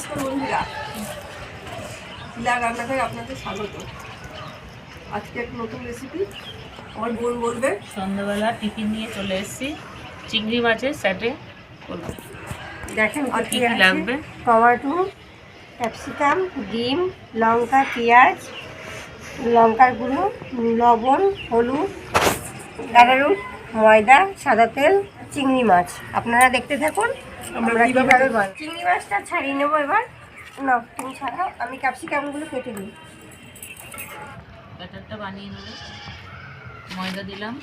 নমস্কার বন্ধুরা। শিলা রান্নাঘরে আপনাদের স্বাগত। আজকে এক নতুন রেসিপি আমার বোন বলবে। সন্ধ্যাবেলা টিফিন নিয়ে চলে এসেছি। চিংড়ি মাছের স্যাটে করব। দেখেন কি লাগবে? টমেটো ক্যাপসিকাম ডিম লঙ্কা পেঁয়াজ লঙ্কার গুঁড়ো লবণ হলুদ গাড়ারুট ময়দা সাদা তেল চিংড়ি মাছ। আপনারা দেখতে থাকুন। আমরা আমরা কীভাবে চিংড়ি মাছটা ছাড়িয়ে নেব এবার। না তুমি ছাড়াও আমি ক্যাপসিকামগুলো কেটে দিই। ব্যাটারটা বানিয়ে নেব। ময়দা দিলাম।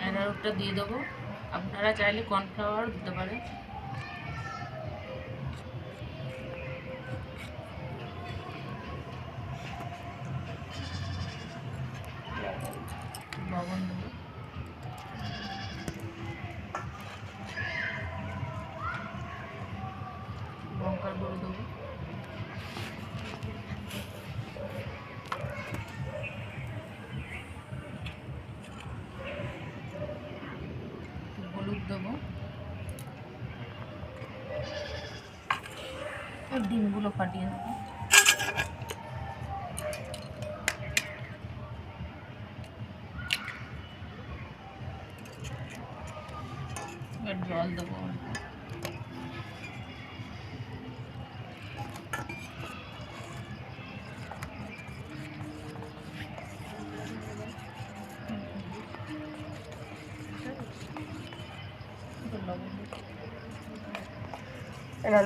অ্যারারুটটা দিয়ে দেবো। আপনারা চাইলে কর্নফ্লাওয়ার দিতে পারেন। লঙ্কার গুঁড়ো দেবো দেবো ডিমগুলো ফাটিয়ে দেবো জল দেবো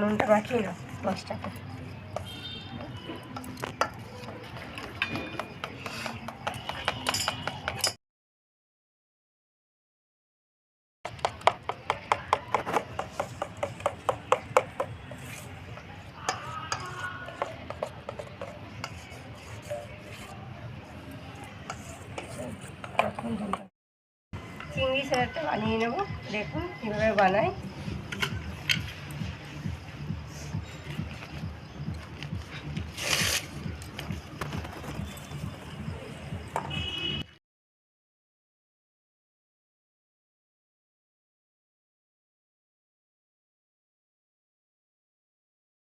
নুনটা মাখিয়ে নাও মাছটাকে চিংড়ি স্যালাডটা বানিয়ে নেব। দেখুন কীভাবে বানাই।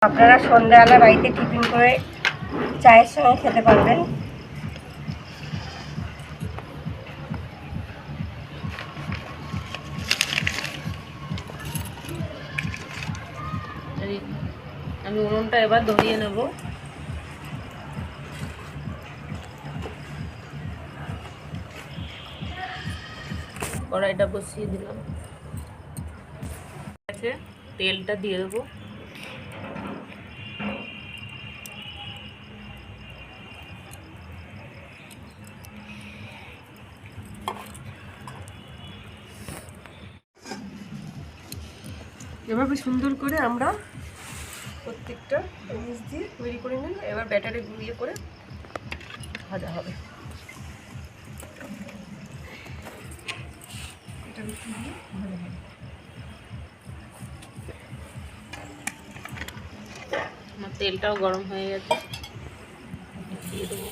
আপনারা সন্ধ্যাবেলা বাড়িতে টিফিন করে চায়ের সঙ্গে খেতে পারবেন। এই আমি উনুনটা এবার ধরিয়ে নেব। কড়াইটা বসিয়ে দিলাম। তেলটা দিয়ে দেবো। এভাবে সুন্দর করে আমরা প্রত্যেকটা জিনিস দিয়ে তৈরি করে নিন এবার ব্যাটারে গুঁড়িয়ে করে ভাজা হবে। আমার তেলটাও গরম হয়ে গেছে। দিয়ে দেবো।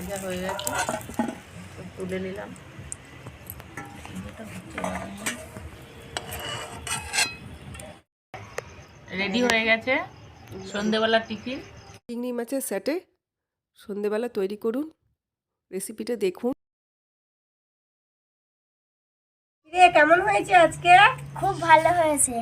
ভাজা হয়ে গেছে। তুলে নিলাম। রেডি হয়ে গেছে সন্ধেবেলার টিফিন। চিংড়ি মাছের স্যাটে সন্ধেবেলা তৈরি করুন। রেসিপিটা দেখুন। রে কেমন হয়েছে আজকে? খুব ভালো হয়েছে।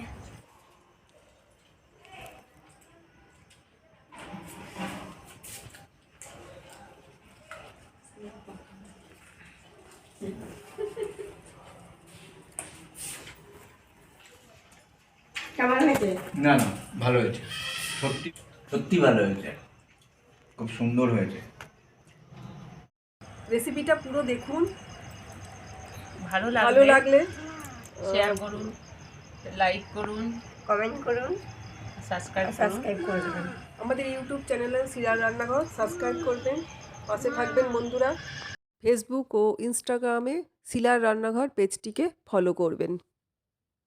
কেমন হয়েছে? না না ভালো হয়েছে। সত্যি সত্যি ভালো হয়েছে। খুব সুন্দর হয়েছে। রেসিপিটা পুরো দেখুন। ভালো ভালো লাগলে শেয়ার করুন লাইক করুন কমেন্ট করুন সাবস্ক্রাইব সাবস্ক্রাইব করে দেবেন। আমাদের ইউটিউব চ্যানেলে সিরিয়াল রান্নাঘর সাবস্ক্রাইব করবেন। পাশে থাকবেন বন্ধুরা। ফেসবুক ও ইনস্টাগ্রামে শিলার রান্নাঘর পেজটিকে ফলো করবেন।